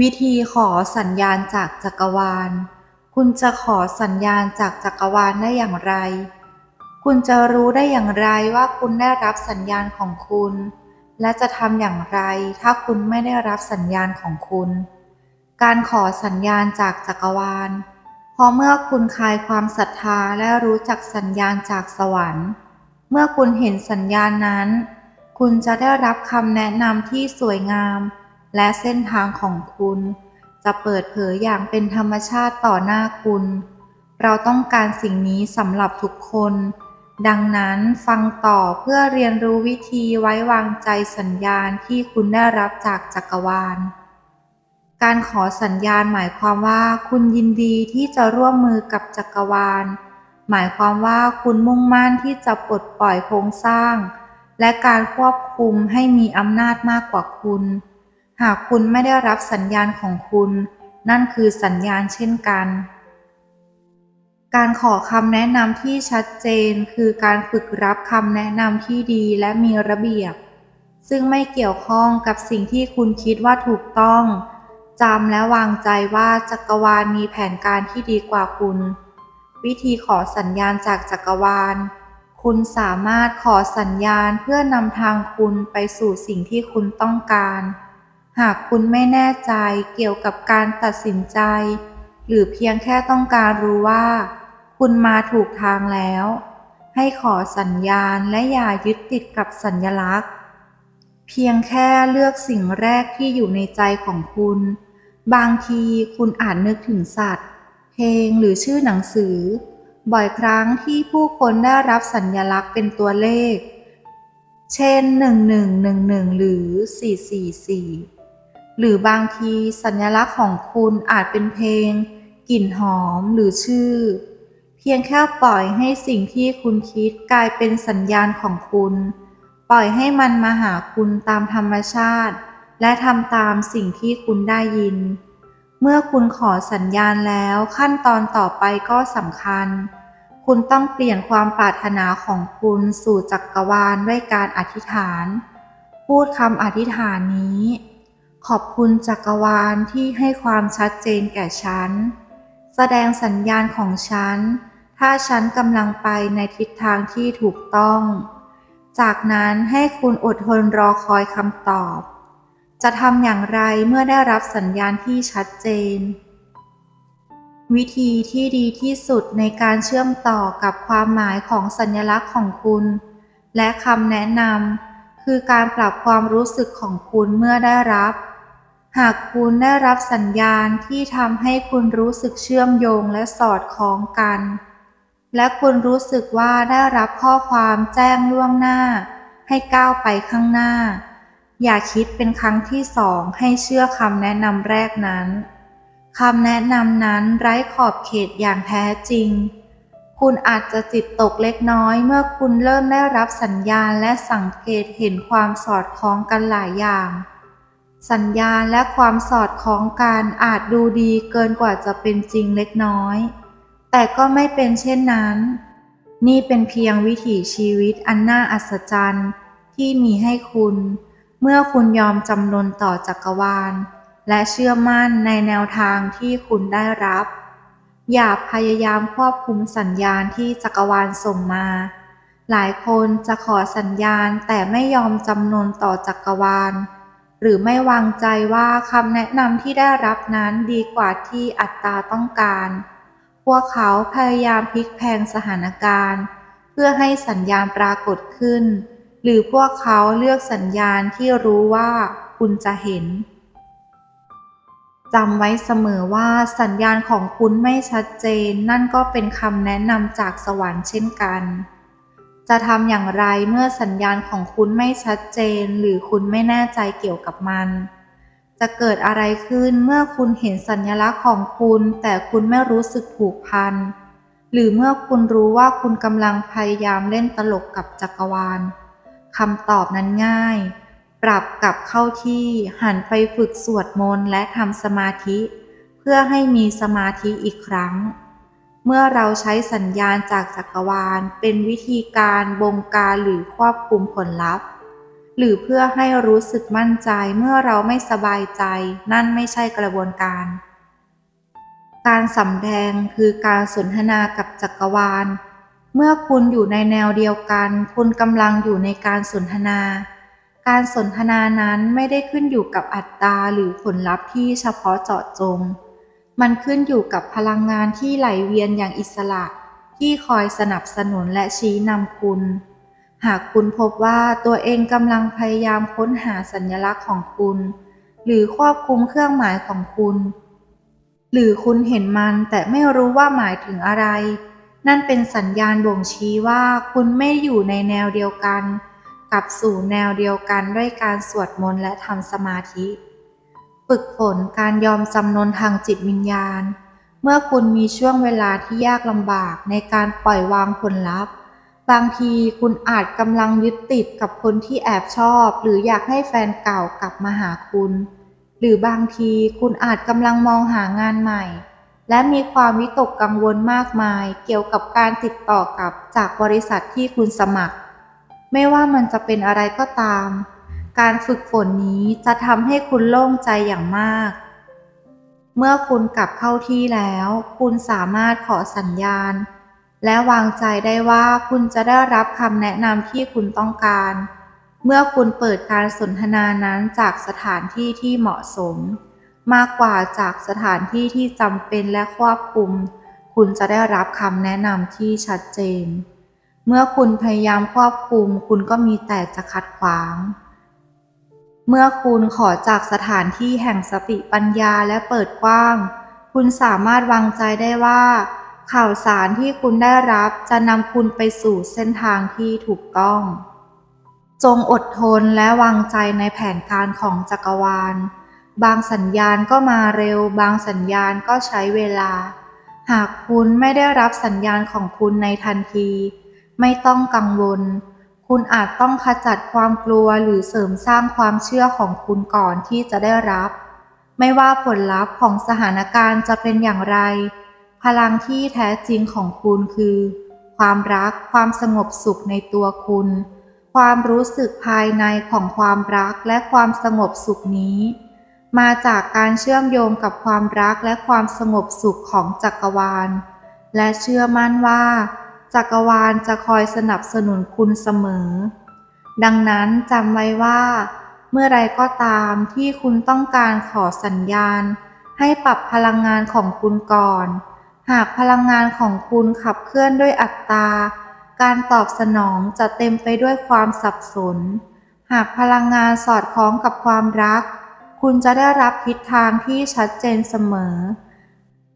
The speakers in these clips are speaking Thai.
วิธีขอสัญญาณจากจักรวาล คุณจะขอสัญญาณจากจักรวาลได้อย่างไร คุณจะรู้ได้อย่างไรว่าคุณได้รับสัญญาณของคุณ และจะทำอย่างไรถ้าคุณไม่ได้รับสัญญาณของคุณ การขอสัญญาณจากจักรวาลพอเมื่อคุณคลายความศรัทธาและรู้จักสัญญาณจากสวรรค์ เมื่อคุณเห็นสัญญาณนั้น คุณจะได้รับคำแนะนำที่สวยงาม และเส้นทางของคุณ จะเปิดเผยอย่างเป็นธรรมชาติต่อหน้าคุณ เราต้องการสิ่งนี้สำหรับทุกคน ดังนั้นฟังต่อเพื่อเรียนรู้วิธีไว้วางใจสัญญาณที่คุณได้รับจากจักรวาล การขอสัญญาณหมายความว่าคุณยินดีที่จะร่วมมือกับจักรวาล หมายความว่าคุณมุ่งมั่นที่จะปลดปล่อยโครงสร้าง และการควบคุมให้มีอำนาจมากกว่าคุณ หากคุณไม่ได้รับสัญญาณของคุณ นั่นคือสัญญาณเช่นกัน การขอคำแนะนำที่ชัดเจนคือการฝึกรับคำแนะนำที่ดีและมีระเบียบ ซึ่งไม่เกี่ยวข้องกับสิ่งที่คุณคิดว่าถูกต้องจำและวางใจว่าจักรวาลมีแผนการที่ดีกว่าคุณ วิธีขอสัญญาณจากจักรวาล คุณสามารถขอสัญญาณเพื่อนำทางคุณไปสู่สิ่งที่คุณต้องการ หากคุณไม่แน่ใจเกี่ยวกับการตัดสินใจ หรือเพียงแค่ต้องการรู้ว่า คุณมาถูกทางแล้ว ให้ขอสัญญาณและอย่ายึดติดกับสัญญลักษณ์ เพียงแค่เลือกสิ่งแรกที่อยู่ในใจของคุณ บางทีคุณอาจนึกถึงสัตว์ เพลงหรือชื่อหนังสือ บ่อยครั้งที่ผู้คนได้รับสัญญลักษณ์เป็นตัวเลข เช่น 1111 หรือ 444 หรือบางทีสัญลักษณ์ของคุณอาจเป็นเพลง กลิ่นหอมหรือชื่อ เพียงแค่ปล่อยให้สิ่งที่คุณคิดกลายเป็นสัญญาณของคุณ ปล่อยให้มันมาหาคุณตามธรรมชาติ และทำตามสิ่งที่คุณได้ยิน เมื่อคุณขอสัญญาณแล้วขั้นตอนต่อไปก็สำคัญ คุณต้องเปลี่ยนความปรารถนาของคุณสู่จักรวาลด้วยการอธิษฐาน พูดคำอธิษฐานนี้ ขอบคุณจักรวาลที่ให้ความชัดเจนแก่ฉัน แสดงสัญญาณของฉัน ถ้าฉันกำลังไปในทิศทางที่ถูกต้อง จากนั้นให้คุณอดทนรอคอยคำตอบ จะทำอย่างไรเมื่อได้รับสัญญาณที่ชัดเจน วิธีที่ดีที่สุดในการเชื่อมต่อกับความหมายของสัญลักษณ์ของคุณ และคำแนะนำคือการปรับความรู้สึกของคุณเมื่อได้รับ หากคุณได้รับสัญญาณที่ทำให้คุณรู้สึกเชื่อมโยงและสอดคล้องกัน และคุณรู้สึกว่าได้รับข้อความแจ้งล่วงหน้า ให้ก้าวไปข้างหน้า อย่าคิดเป็นครั้งที่สองให้เชื่อคำแนะนำแรกนั้นคำแนะนำนั้นไร้ขอบเขตอย่างแท้จริง คุณอาจจะจิตตกเล็กน้อยเมื่อคุณเริ่มได้รับสัญญาณและสังเกตเห็นความสอดคล้องกันหลายอย่าง สัญญาณและความสอดคล้องกันอาจดูดีเกินกว่าจะเป็นจริงเล็กน้อย แต่ก็ไม่เป็นเช่นนั้น นี่เป็นเพียงวิถีชีวิตอันน่าอัศจรรย์ที่มีให้คุณ เมื่อคุณยอมจำนนต่อจักรวาล และเชื่อมั่นในแนวทางที่คุณได้รับ อย่าพยายามควบคุมสัญญาณที่จักรวาลส่งมา หลายคนจะขอสัญญาณแต่ไม่ยอมจำนนต่อจักรวาล หรือไม่วางใจว่าคำแนะนำที่ได้รับนั้นดีกว่าที่อัตตาต้องการ พวกเขาพยายามพลิกแพงสถานการณ์ เพื่อให้สัญญาณปรากฏขึ้น หรือพวกเขาเลือกสัญญาณที่รู้ว่าคุณจะเห็นจำไว้เสมอว่าสัญญาณของคุณไม่ชัดเจน นั่นก็เป็นคำแนะนำจากสวรรค์เช่นกัน จะทำอย่างไรเมื่อสัญญาณของคุณไม่ชัดเจน หรือคุณไม่แน่ใจเกี่ยวกับมัน จะเกิดอะไรขึ้นเมื่อคุณเห็นสัญลักษณ์ของคุณ แต่คุณไม่รู้สึกผูกพัน หรือเมื่อคุณรู้ว่าคุณกำลังพยายามเล่นตลกกับจักรวาลคำตอบนั้นง่าย ปรับกลับเข้าที่หันไปฝึกสวดมนต์และทำสมาธิ เพื่อให้มีสมาธิอีกครั้ง เมื่อเราใช้สัญญาณจากจักรวาล เป็นวิธีการบงการหรือควบคุมผลลัพธ์ หรือเพื่อให้รู้สึกมั่นใจเมื่อเราไม่สบายใจ นั่นไม่ใช่กระบวนการ การสำแดงคือการสนทนากับจักรวาล เมื่อคุณอยู่ในแนวเดียวกัน คุณกำลังอยู่ในการสนทนา การสนทนานั้นไม่ได้ขึ้นอยู่กับอัตราหรือผลลัพธ์ที่เฉพาะเจาะจง มันขึ้นอยู่กับพลังงานที่ไหลเวียนอย่างอิสระ ที่คอยสนับสนุนและชี้นำคุณ หากคุณพบว่าตัวเองกำลังพยายามค้นหาสัญลักษณ์ของคุณ หรือควบคุมเครื่องหมายของคุณ หรือคุณเห็นมันแต่ไม่รู้ว่าหมายถึงอะไร นั่นเป็นสัญญาณบ่งชี้ว่าคุณไม่อยู่ในแนวเดียวกัน กับสู่แนวเดียวกันด้วยการสวดมนต์และทำสมาธิ ฝึกฝนการยอมจำนนทางจิตวิญญาณ เมื่อคุณมีช่วงเวลาที่ยากลำบากในการปล่อยวางผลลัพธ์ บางทีคุณอาจกำลังยึดติดกับคนที่แอบชอบ หรืออยากให้แฟนเก่ากลับมาหาคุณ หรือบางทีคุณอาจกำลังมองหางานใหม่ และมีความวิตกกังวลมากมาย เกี่ยวกับการติดต่อกับจากบริษัทที่คุณสมัคร ไม่ว่ามันจะเป็นอะไรก็ตาม การฝึกฝนนี้จะทำให้คุณโล่งใจอย่างมาก เมื่อคุณกลับเข้าที่แล้ว คุณสามารถขอสัญญาณ และวางใจได้ว่าคุณจะได้รับคำแนะนำที่คุณต้องการ เมื่อคุณเปิดการสนทนานั้นจากสถานที่ที่เหมาะสม มากกว่าจากสถานที่ที่จำเป็นและควบคุม คุณจะได้รับคำแนะนำที่ชัดเจน เมื่อคุณพยายามควบคุม คุณก็มีแต่จะขัดขวาง เมื่อคุณขอจากสถานที่แห่งสติปัญญาและเปิดกว้าง คุณสามารถวางใจได้ว่า ข่าวสารที่คุณได้รับจะนำคุณไปสู่เส้นทางที่ถูกต้อง จงอดทนและวางใจในแผนการของจักรวาล บางสัญญาณก็มาเร็ว บางสัญญาณก็ใช้เวลา หากคุณไม่ได้รับสัญญาณของคุณในทันที ไม่ต้องกังวล คุณอาจต้องขจัดความกลัวหรือเสริมสร้างความเชื่อของคุณก่อนที่จะได้รับ ไม่ว่าผลลัพธ์ของสถานการณ์จะเป็นอย่างไร พลังที่แท้จริงของคุณคือ ความรักความสงบสุขในตัวคุณ ความรู้สึกภายในของความรักและความสงบสุขนี้ มาจากการเชื่อมโยงกับความรักและความสงบสุขของจักรวาล และเชื่อมั่นว่า จักรวาลจะคอยสนับสนุนคุณเสมอ ดังนั้นจำไว้ว่า เมื่อไรก็ตามที่คุณต้องการขอสัญญาณ ให้ปรับพลังงานของคุณก่อน หากพลังงานของคุณขับเคลื่อนด้วยอัตตา การตอบสนองจะเต็มไปด้วยความสับสน หากพลังงานสอดคล้องกับความรัก คุณจะได้รับทิศทางที่ชัดเจนเสมอ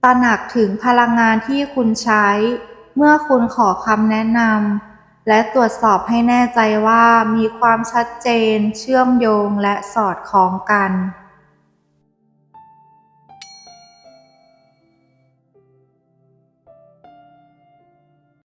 ตระหนักถึงพลังงานที่คุณใช้ เมื่อคุณขอคำแนะนำและตรวจสอบให้แน่ใจว่ามีความชัดเจน เชื่อมโยงและสอดคล้องกัน